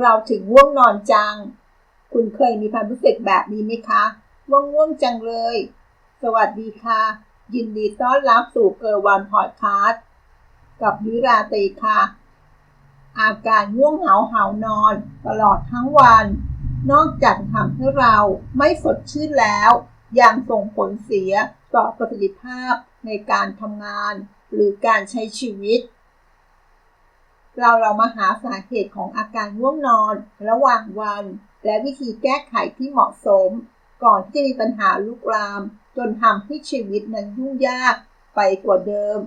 เราถึงง่วงนอนจัง คุณเคยมีความรู้สึกแบบนี้ไหมคะ ว่างง่วงจังเลย สวัสดีค่ะ ยินดีต้อนรับสู่เกอร์วันพอดคาสต์กับวิราตีค่ะ อาการง่วงเหงาเหานอน ตลอดทั้งวัน นอกจากทำให้เราไม่สดชื่นแล้ว ยังส่งผลเสียต่อประสิทธิภาพในการทำงาน หรือการใช้ชีวิต เราเรามาหาสาเหตุของอาการง่วงนอน ระหว่างวัน และวิธีแก้ไขที่เหมาะสม ก่อนที่จะมีปัญหาลุกลาม จนทำให้ชีวิตนั้นยุ่งยากไปกว่าเดิม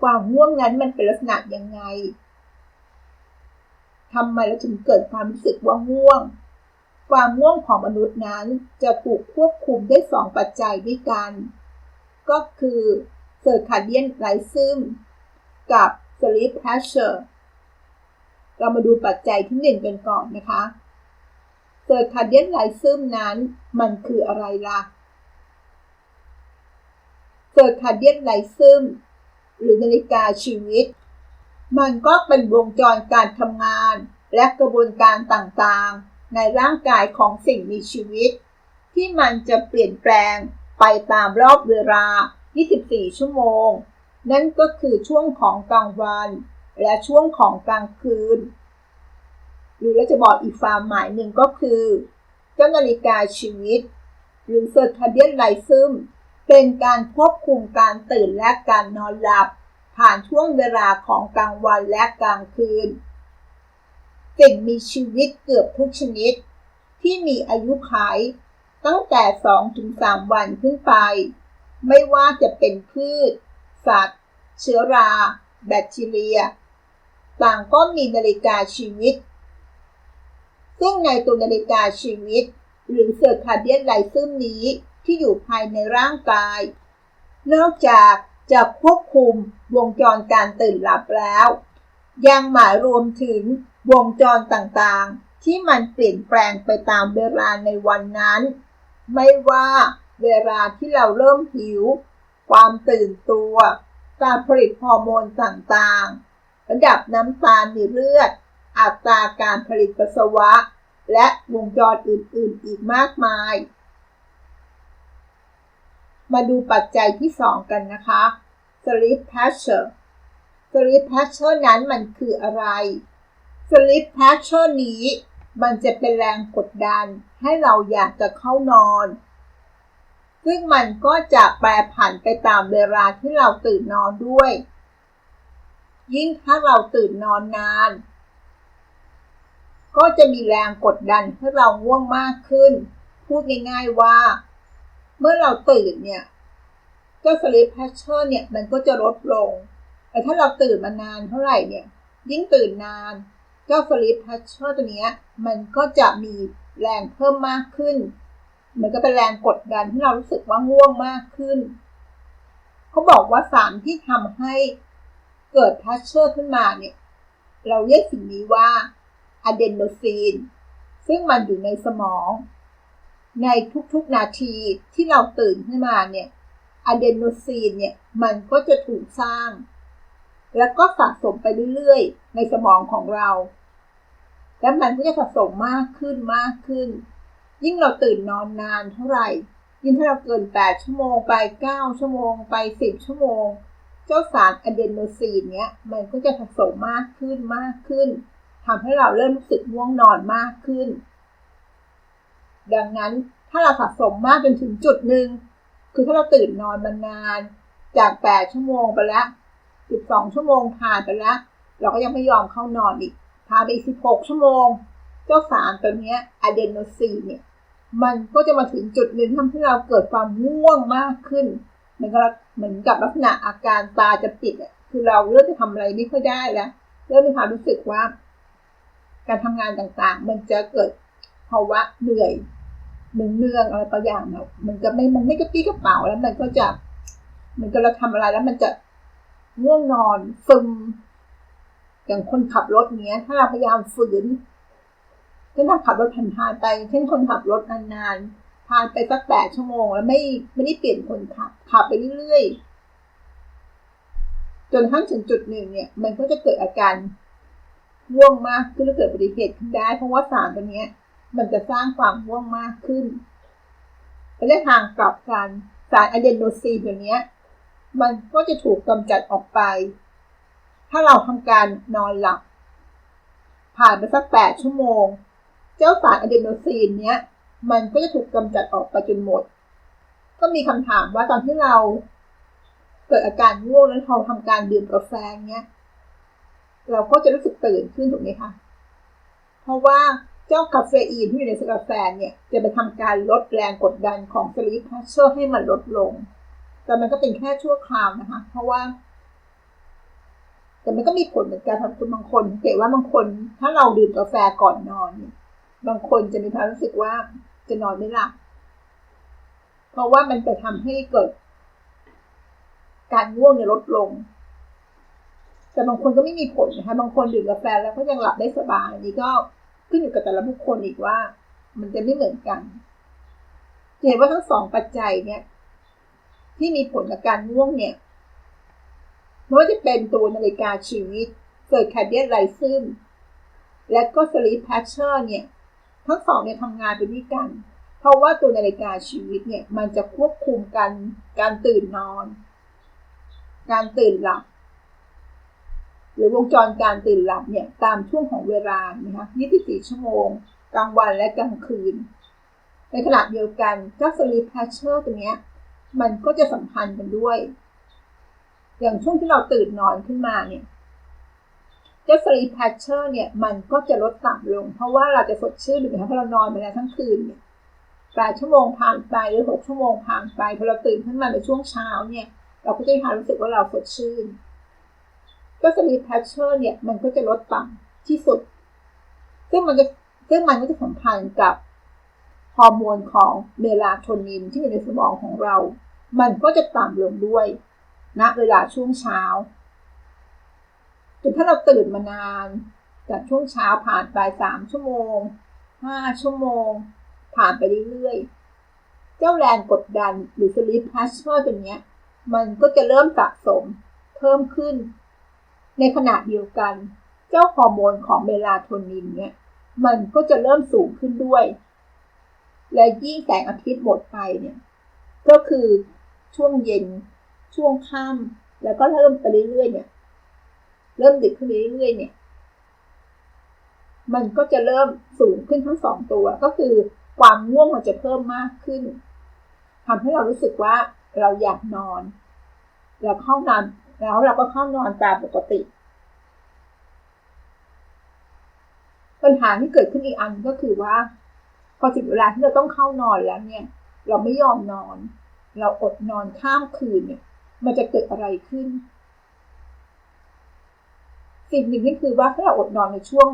ความง่วงนั้นมันเป็นลักษณะยังไงทำไมเราถึงเกิดความรู้สึกว่าง่วง ความง่วงของมนุษย์นั้นจะถูกควบคุมได้สองปัจจัยด้วยกัน ก็คือเซอร์คาเดียนไลซึมกับ sleep pressure เรามาดูปัจจัยที่หนึ่งกันก่อนนะคะเซอร์คาเดียนไลซึมนั้นมันคืออะไรล่ะเซอร์คาเดียนไลซึมหรือนาฬิกาชีวิต มันก็เป็นวงจรการทำงาน และกระบวนการต่างๆ ในร่างกายของสิ่งมีชีวิต ที่มันจะเปลี่ยนแปลงไปตามรอบเวลา 24 ชั่วโมง นั่นก็คือช่วงของกลางวัน และช่วงของกลางคืน หรือเราจะบอกอีกความหมายหนึ่งก็คือ เจ้านาฬิกาชีวิต หรือเซอร์คาเดียนไลซึมเป็นการควบคุมการตื่นและการนอนหลับ ผ่านช่วงเวลาของกลางวันและกลางคืน สิ่งมีชีวิตเกือบทุกชนิด ที่มีอายุขัยตั้งแต่ 2-3 วันขึ้นไป ไม่ว่าจะเป็นพืช สัตว์ เชื้อรา แบคทีเรีย ต่างก็มีนาฬิกาชีวิต ซึ่งในตัวนาฬิกาชีวิต หรือเซอร์คาเดียนไลซึมนี้ที่อยู่ภายในร่างกาย นอกจากจะควบคุมวงจรการตื่นหลับแล้ว ยังหมายรวมถึงวงจรต่างๆ ที่มันเปลี่ยนแปลงไปตามเวลาในวันนั้น ไม่ว่าเวลาที่เราเริ่มหิว ความตื่นตัว การผลิตฮอร์โมนต่างๆ ระดับน้ำตาลในเลือด อัตราการผลิตปัสสาวะ และวงจรอื่น ๆ อีกมากมาย มาดูปัจจัยที่ 2 กันนะคะ sleep pressure sleep pressure นั้นมันคืออะไร sleep pressure นี้มันจะเป็นแรงกดดันให้เราอยากจะเข้านอน ซึ่งมันก็จะแปรผันไปตามเวลาที่เราตื่นนอนด้วย ยิ่งถ้าเราตื่นนอนนาน ก็จะมีแรงกดดันให้เราง่วงมากขึ้น พูดง่ายๆว่า เมื่อเราตื่นเนี่ยเจ้า sleep pressure เนี่ยมันก็จะลดลง แต่ถ้าเราตื่นมานานเท่าไหร่เนี่ย ยิ่งตื่นนาน เจ้า sleep pressure ตัวนี้มันก็จะมีแรงเพิ่มมากขึ้นเหมือนกับเป็นแรงกดดันที่เรารู้สึกว่าง่วงมากขึ้น เขาบอกว่าสารที่ทำให้ เกิด pressure ขึ้นมาเนี่ย เราเรียกสิ่งนี้ว่าอะเดโนซีน ซึ่งมันอยู่ในสมอง ในทุกๆนาทีที่เราตื่นขึ้นมาเนี่ยอะเดโนซีนเนี่ยมันก็จะถูกสร้าง แล้วก็สะสมไปเรื่อยๆ ในสมองของเรา แล้วมันก็จะสะสมมากขึ้นมากขึ้น ยิ่งเราตื่นนอนนานเท่าไหร่ ยิ่งถ้าเราเกิน 8 ชั่วโมงไป 9 ชั่วโมงไป 10 ชั่วโมง เจ้าสารอะเดโนซีนเนี่ยมันก็จะสะสมมากขึ้นมากขึ้นทำให้เราเริ่มรู้สึกง่วงนอนมากขึ้น ดังนั้นถ้าเราสะสมมากจนถึงจุดหนึ่งคือถ้าเราตื่นนอนมานาน จาก 8 ชั่วโมงไปแล้ว 12 ชั่วโมงผ่านไปแล้ว เราก็ยังไม่ยอมเข้านอนอีกพาไป16 ชั่วโมง เจ้าสารตัวนี้อะเดโนซีนเนี่ยมันก็จะมาถึงจุดหนึ่งทำให้เราเกิดความง่วงมากขึ้นมือนกับ เหมือนกับลักษณะอาการตาจะปิดอะคือเราเริ่มจะทำอะไรไม่ค่อยได้แล้วเริ่มมีความรู้สึกว่า การทำงานต่างๆ มันจะเกิดภาวะเหนื่อยเนืองเนืองอะไรตัวอย่างเนาะมันจะไม่มันไม่กระปี้กระเป๋าแล้วมันก็จะมันก็เราทำอะไรแล้วมันจะง่วงนอนซึมอย่างคนขับรถเนี้ย ถ้าเราพยายามฝืนเช่นถ้าขับรถผ่านๆไปเช่นคนขับรถนานๆ ผ่านไปสักแปดชั่วโมง แล้วไม่ไม่ได้เปลี่ยนคนขับขับไปเรื่อยๆ จนทั้งถึงจุดหนึ่งเนี่ย มันก็จะเกิดอาการง่วงมากขึ้นแล้วเกิดอุบัติเหตุขึ้นได้ เพราะว่าสารตัวนี้มันจะสร้างความง่วงมากขึ้นแต่ในทางกลับกันสารอะเดโนซีนตัวนี้มันก็จะถูกกำจัดออกไป ถ้าเราทำการนอนหลับ ผ่านไปสักแปดชั่วโมง เจ้าสารอะเดโนซีนเนี้ย มันก็จะถูกกำจัดออกไปจนหมด ก็มีคำถามว่าตอนที่เรา เกิดอาการง่วงแล้วเราทำการดื่มกาแฟเนี้ย เราก็จะรู้สึกตื่นขึ้นถูกไหมคะ เพราะว่าเจ้าคาเฟอีนที่อยู่ในกาแฟเนี่ย จะไปทำการลดแรงกดดันของสลีปเพรสเชอร์ให้มันลดลง แต่มันก็เป็นแค่ชั่วคราวนะคะ เพราะว่าแต่มันก็มีผลเหมือนกันสำหรับบางคนเห็นว่าบางคน ถ้าเราดื่มกาแฟก่อนนอนเนี่ย บางคนจะมีความรู้สึกว่าจะนอนไม่หลับ เพราะว่ามันไปทำให้เกิด การง่วงเนี่ยลดลง แต่บางคนก็ไม่มีผลนะคะ บางคนดื่มกาแฟแล้วก็ยังหลับได้สบายอันนี้ก็ขึ้นอยู่กับแต่ละบุคคลอีกว่า มันจะไม่เหมือนกันเห็นว่าทั้งสองปัจจัยเนี่ย ที่มีผลกับการง่วงเนี่ยไม่ว่าจะเป็นตัวนาฬิกาชีวิตเกิดแคดเดียไลซึมและก็สลีปแพชเชอร์เนี่ย ทั้งสองเนี่ยทำงานไปด้วยกัน เพราะว่าตัวนาฬิกาชีวิตเนี่ยมันจะควบคุมกันการตื่นนอน การตื่นหลับ หรือวงจรการตื่นหลับเนี่ยตามช่วงของเวลานะคะ24 ชั่วโมง กลางวันและกลางคืน ในขณะเดียวกันเจ้าสลีปแพชเชอร์ตัวเนี้ยมันก็จะสัมพันธ์กันด้วย อย่างช่วงที่เราตื่นนอนขึ้นมาเนี่ย เจ้าสลีแพชเชอร์เนี่ยมันก็จะลดต่ำลง เพราะว่าเราจะสดชื่นถูกไหมคะเพราะเรานอนไปแล้วทั้งคืนเนี่ยแปดชั่วโมงผ่านไปหรือหกชั่วโมงผ่านไปพอเราตื่นขึ้นมาในช่วงเช้าเนี่ย เราก็จะมีความรู้สึกว่าเราสดชื่นก็สลีปแพชเชอร์เนี่ยมันก็จะลดต่ำที่สุด ซึ่งมันจะซึ่งมันก็จะสัมพันธ์กับฮอร์โมนของเมลาโทนินที่อยู่ในสมองของเรา มันก็จะต่ำลงด้วยณนะเวลาช่วงเช้า จนถ้าเราตื่นมานานจากช่วงเช้าผ่านไปสามชั่วโมงห้าชั่วโมง ผ่านไปเรื่อยๆ เจ้าแรงกดดันหรือสลิปพลาสมาตัวนี้มันก็จะเริ่มสะสมเพิ่มขึ้น ในขณะเดียวกัน เจ้าฮอร์โมนของเมลาโทนินเนี่ยมันก็จะเริ่มสูงขึ้นด้วย และยิ่งแสงอาทิตย์หมดไปเนี่ย ก็คือช่วงเย็นช่วงค่ำแล้วก็เริ่มไปเรื่อยๆเนี่ย เริ่มดึกขึ้นเรื่อยๆเนี่ย มันก็จะเริ่มสูงขึ้นทั้งสองตัว ก็คือความง่วงมันจะเพิ่มมากขึ้นทำให้เรารู้สึกว่าเราอยากนอน เราเข้านอนแล้วเราก็เข้านอนตามปกติ ปัญหาที่เกิดขึ้นอีกอันก็คือว่า พอถึงเวลาที่เราต้องเข้านอนแล้วเนี่ย เราไม่ยอมนอน เราอดนอนข้ามคืนเนี่ย มันจะเกิดอะไรขึ้น สิ่งหนึ่งก็คือว่าถ้าเราอดนอนในช่วง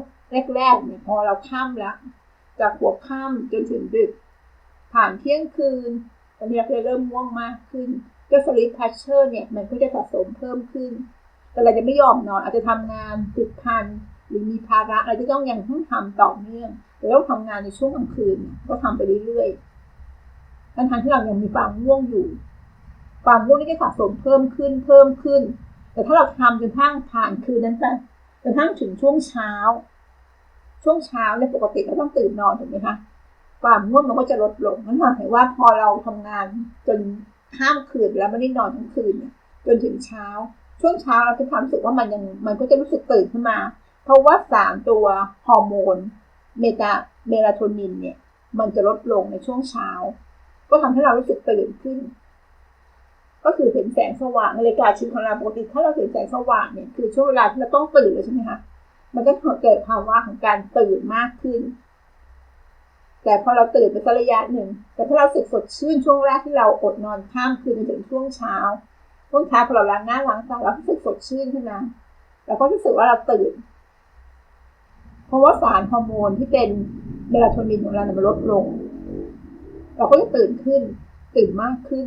แรกๆเนี่ยพอเราข้ามแล้ว จากหัวค่ำจนถึงดึก ผ่านเที่ยงคืนตอนนี้เราเริ่มง่วงมากขึ้นก็สลิปแพชเชอร์เนี่ยมันก็จะสะสมเพิ่มขึ้น แต่เราจะไม่ยอมนอนอาจจะทำงานติดพันหรือมีภาระอะไรที่ต้องยังต้องทำต่อเนื่องแต่ต้องทำงานในช่วงกลางคืนก็ทำไปเรื่อยๆทั้งที่เรายังมีความง่วงอยู่ ความง่วงนี่ก็สะสมเพิ่มขึ้นเพิ่มขึ้น แต่ถ้าเราทำจนทั้งผ่านคืนนั้นไปจนทั้งถึงช่วงเช้า ช่วงเช้าเนี่ยปกติเราต้องตื่นนอนถูกไหมคะความง่วงมันก็จะลดลงนั่นหมายถึงว่าพอเราทำงานจนข้ามคืนแล้วไม่ได้นอนทั้งคืนเนี่ยจนถึงเช้า ช่วงเช้าเราจะความรู้สึกว่ามันยังมันก็จะรู้สึกตื่นขึ้นมา เพราะว่าสารตัวฮอร์โมนเมตาเมลาโทนินเนี่ย มันจะลดลงในช่วงเช้า ก็ทำให้เรารู้สึกตื่นขึ้น ก็คือเห็นแสงสว่างนาฬิกาชีวิตของเราปกติถ้าเราเห็นแสงสว่างเนี่ยคือช่วงเวลาที่เราต้องตื่นเลยใช่ไหมคะมันก็เกิดภาวะของการตื่นมากขึ้น แต่พอเราตื่นไปสักระยะหนึ่ง แต่ถ้าเราสึกสดชื่นช่วงแรกที่เราอดนอนข้ามคืนจนถึงช่วงเช้าช่วงเช้าพอเราล้างหน้าล้างตาเรารู้สึกสดชื่นขึ้นมาเราก็รู้สึกว่าเราตื่น เพราะว่าสารฮอร์โมนที่เป็นเมลาโทนินของเราเนี่ยมันลดลง เราก็จะตื่นขึ้น ตื่นมากขึ้น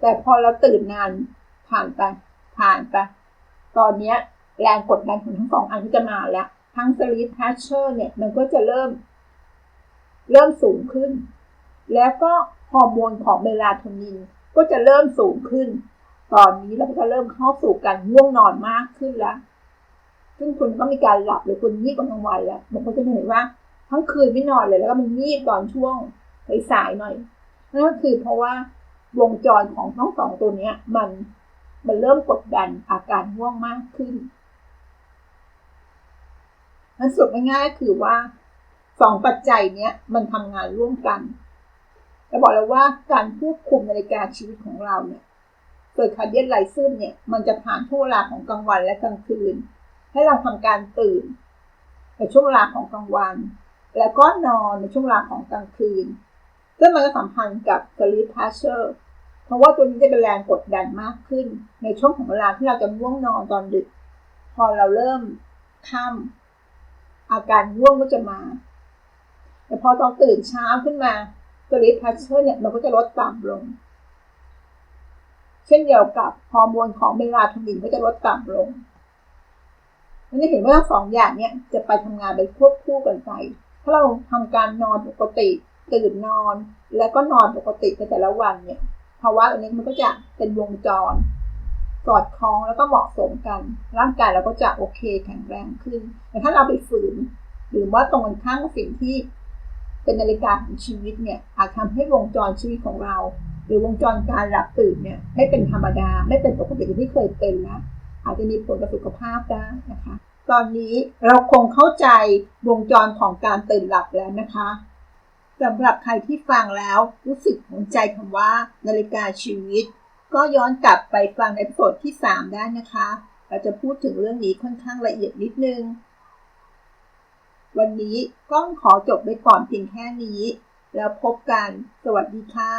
แต่พอเราตื่นนานผ่านไป ผ่านไป ตอนนี้แรงกดดันของทั้งสองอันที่จะมาแล้ว ทั้งสลีปแพชเชอร์เนี่ย มันก็จะเริ่ม เริ่มสูงขึ้น แล้วก็ฮอร์โมนของเมลาโทนินก็จะเริ่มสูงขึ้น ตอนนี้เราก็จะเริ่มเข้าสู่การง่วงนอนมากขึ้นแล้ว ซึ่งคุณต้องมีการหลับหรือคุณงีบตอนกลางวันแล้วบางคนจะเห็นว่าทั้งคืนไม่นอนเลยแล้วก็มันงีบตอนช่วงสายๆหน่อยนั่นก็คือเพราะว่า วงจรของทั้งสองตัวเนี้ย มันมันเริ่มกดดันอาการง่วงมากขึ้นนั้นสุดง่ายๆคือว่าสองปัจจัยเนี้ยมันทำงานร่วมกันแล้วบอกแล้วว่าการควบคุมนาฬิกาชีวิตของเราเนี่ยเกิดคาร์เดียนไลซึมเนี่ย มันจะผ่านช่วงเวลาของกลางวันและกลางคืน ให้เราทำการตื่นในช่วงเวลาของกลางวัน แล้วก็นอนในช่วงเวลาของกลางคืน ซึ่งมันก็สัมพันธ์กับ sleep pressure เพราะว่าตัวนี้จะเป็นแรงกดดันมากขึ้น ในช่วงของเวลาที่เราจะง่วงนอนตอนดึก พอเราเริ่มค่ำอาการง่วงก็จะมา แต่พอตอนตื่นเช้าขึ้นมา sleep pressure เนี่ยมันก็จะลดต่ำลง เช่นเดียวกับฮอร์โมนของเมลาโทนินก็จะลดต่ำลงมันจะเห็นว่าทั้งสองอย่างเนี่ยจะไปทำงานไปควบคู่กันไป ถ้าเราทำการนอนปกติ ตื่นนอน แล้วก็นอนปกติในแต่ละวันเนี่ยภาวะอันนี้มันก็จะเป็นวงจรสอดคล้องแล้วก็เหมาะสมกัน ร่างกายเราก็จะโอเคแข็งแรงขึ้น แต่ถ้าเราไปฝืน หรือว่าตรงกันข้ามกับสิ่งที่เป็นนาฬิกาของชีวิตเนี่ยอาจทำให้วงจรชีวิตของเรา หรือวงจรการหลับตื่นเนี่ยไม่เป็นธรรมดาไม่เป็นปกติที่เคยเป็นนะอาจจะมีผลกับสุขภาพได้นะคะ ตอนนี้เราคงเข้าใจวงจรของการตื่นหลับแล้วนะคะ สำหรับใครที่ฟังแล้วรู้สึกสนใจคำว่า นาฬิกาชีวิต ก็ย้อนกลับไปฟังในบทที่ 3 ได้นะคะ เราจะพูดถึงเรื่องนี้ค่อนข้างละเอียดนิดนึง วันนี้ก้องขอจบไปก่อนเพียงแค่นี้ แล้วพบกัน สวัสดีค่ะ